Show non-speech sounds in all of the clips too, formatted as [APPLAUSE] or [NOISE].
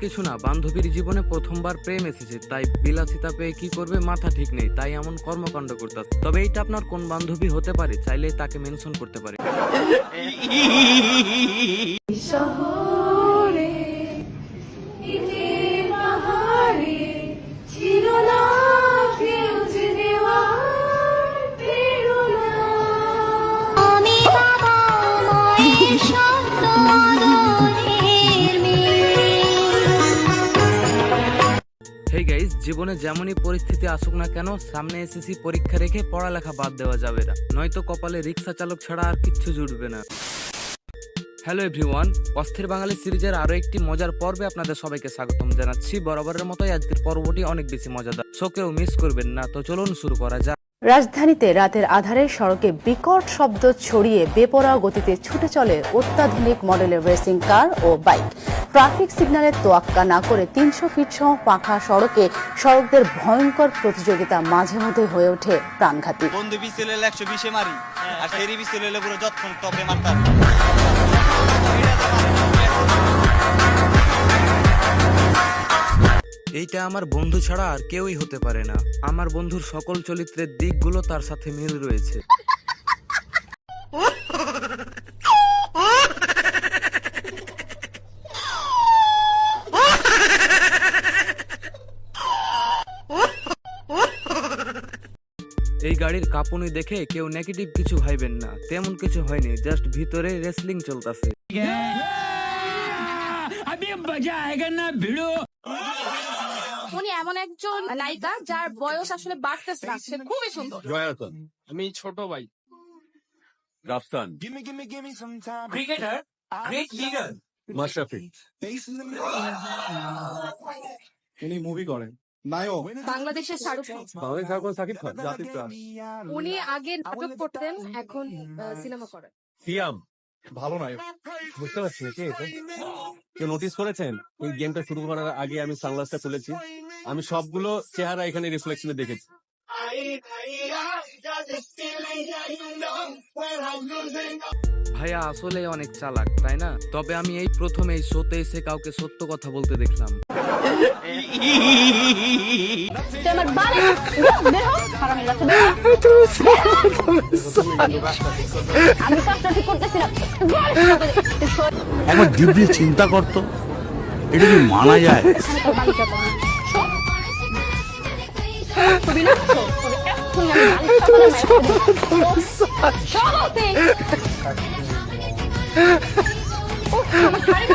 কিছু না, বান্ধবীর জীবনে প্রথমবার প্রেম এসেছে, তাই বিলাসিতা পেয়ে কি করবে মাথা ঠিক নেই, তাই এমন কর্মকাণ্ড করতে তবে এইটা আপনার কোন বান্ধবী হতে পারে চাইলে তাকে মেনশন করতে পারে। [LAUGHS] হেই গাইস জীবনে যেমনই পরিস্থিতি আসুক না কেন, সামনে এসএসসি পরীক্ষা রেখে পড়ালেখা বাদ দেওয়া যাবে না। নয়তো কপালে রিক্সা চালক ছাড়া আর কিচ্ছু জুটবে না। হ্যালো এভরিওয়ান অস্থির বাঙালি সিরিজের আরও একটি মজার পর্বে আপনাদের সবাইকে স্বাগতম জানাচ্ছি। বরাবরের মতোই আজকের পর্বটি অনেক বেশি মজাদার সো কেউ মিস করবেন না। তো চলুন শুরু করা যাক। রাজধানীতে রাতের আধারে সড়কে বিকট শব্দ ছড়িয়ে বেপরোয়া গতিতে ছুটে চলে অত্যাধুনিক মডেলের রেসিং কার ও বাইক। ট্রাফিক সিগন্যালের তোয়াক্কা না করে তিনশো ফিট সহ পাখা সড়কে সড়কদের ভয়ঙ্কর প্রতিযোগিতা মাঝে মধ্যে হয়ে ওঠে প্রাণঘাতী। বন্ধু বিসেল একশো বিশে মারি, আর পুরো মারতাম। এইটা আমার বন্ধু ছাড়া আর কেউই হতে পারে না। আমার বন্ধুর সকল চরিত্রের দিকগুলো তার সাথে মিল রয়েছে। এই গাড়ির কাঁপুনি দেখে কেউ নেগেটিভ কিছু ভাইবেন না। তেমন কিছু হয়নি জাস্ট ভিতরে রেসলিং চলতেছে। উনি এমন একজন নায়িকা যার বয়স আসলে বাড়তেছে না। সে খুবই সুন্দর। জয়াতন আমি ছোট ভাই। Rafsan. Cricketer great leader Mashrafe. উনি মুভি করেন। নায়ক। বাংলাদেশের শাহরুখ খান। সাকিব খান জাতির প্রাণ। উনি আগে নাটক করতেন এখন সিনেমা করেন। সিয়াম। ভালো নায়ক। বুঝতে পারছি না কে এটা কেউ নোটিস করেছেন? এই গেমটা শুরু করার আগে আমি সানগ্লাসটা তুলেছি। আমি সবগুলো চেহারা এখানে রিফ্লেকশনে দেখেছি। ভাইয়া আসলে অনেক চালাক তাই না? তবে আমি এই প্রথম এই শোতে এসে কাউকে সত্য কথা বলতে দেখলাম। আমি করতেছিলাম। একবার দিব্যি চিন্তা করতো এটা কি মানা যায় তোর বাড়ি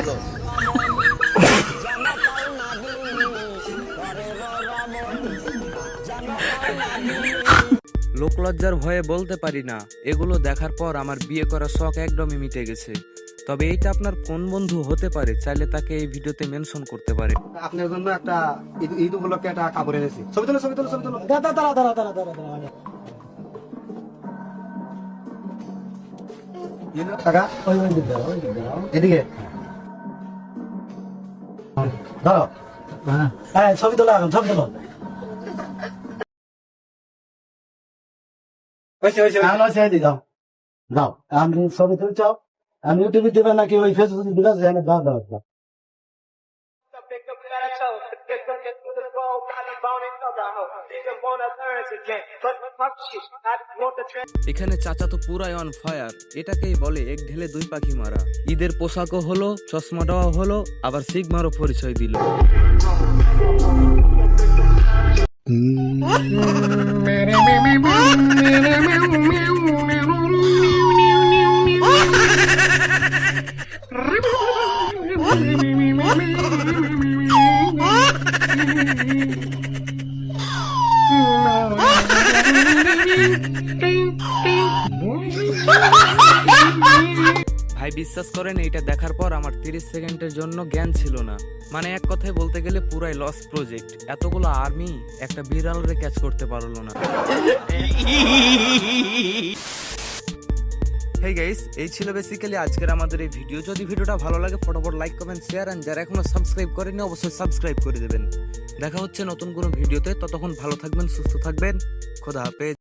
যাব লোকলজ্জার ভয়ে বলতে পারি না। এগুলো দেখার পর আমার বিয়ে করার শখ একদমই মিটে গেছে। তবে এইটা আপনার কোন বন্ধু হতে পারে চাইলে তাকে এই ভিডিওতে মেনশন করতে পারে। আপনার জন্য একটা ঈদ- উপলক্ষে একটা কাপড় এনেছি। ছবি তুলো ছবি তুলো ছবি তুলো। দাঁড়া দাঁড়া দাঁড়া দাঁড়া দাঁড়া দাঁড়া ওই ওই দিকে দাও, ওই দিকে দাও। এদিকে। দাঁড়াও। হ্যাঁ ছবি তোলা এখন ছবি তোলো। লসে এদিকে দাও দাও আমি ছবি তুলছ আমি ইউটিউবে দেবে নাকি ওই ফেসবুকে দিবে সেখানে দাও দাও দাও এখানে চাচা তো পুরাই অন ফায়ার এটাকেই বলে এক ঢেলে দুই পাখি মারা। ঈদের পোশাকও হলো চশমা চশমাটাও হলো আবার সিগমারও পরিচয় দিল। [LAUGHS] ভাই, বিশ্বাস করেন, এইটা দেখার পর আমার তিরিশ সেকেন্ডের জন্য জ্ঞান ছিল না। মানে এক কথায় বলতে গেলে পুরাই লস প্রজেক্ট এতগুলো আর্মি একটা বিড়ালরে ক্যাচ করতে পারল না। হেই গাইস এই ছিল বেসিক্যালি আজকের আমাদের এই ভিডিও যদি ভিডিওটা ভালো লাগে, ফটোফট লাইক কমেন্ট শেয়ার এন্ড যারা এখনও সাবস্ক্রাইব করেনি অবশ্যই সাবস্ক্রাইব করে দেবেন। দেখা হচ্ছে নতুন কোনো ভিডিওতে ততক্ষণ ভালো থাকবেন, সুস্থ থাকবেন। খোদা হাফেজ।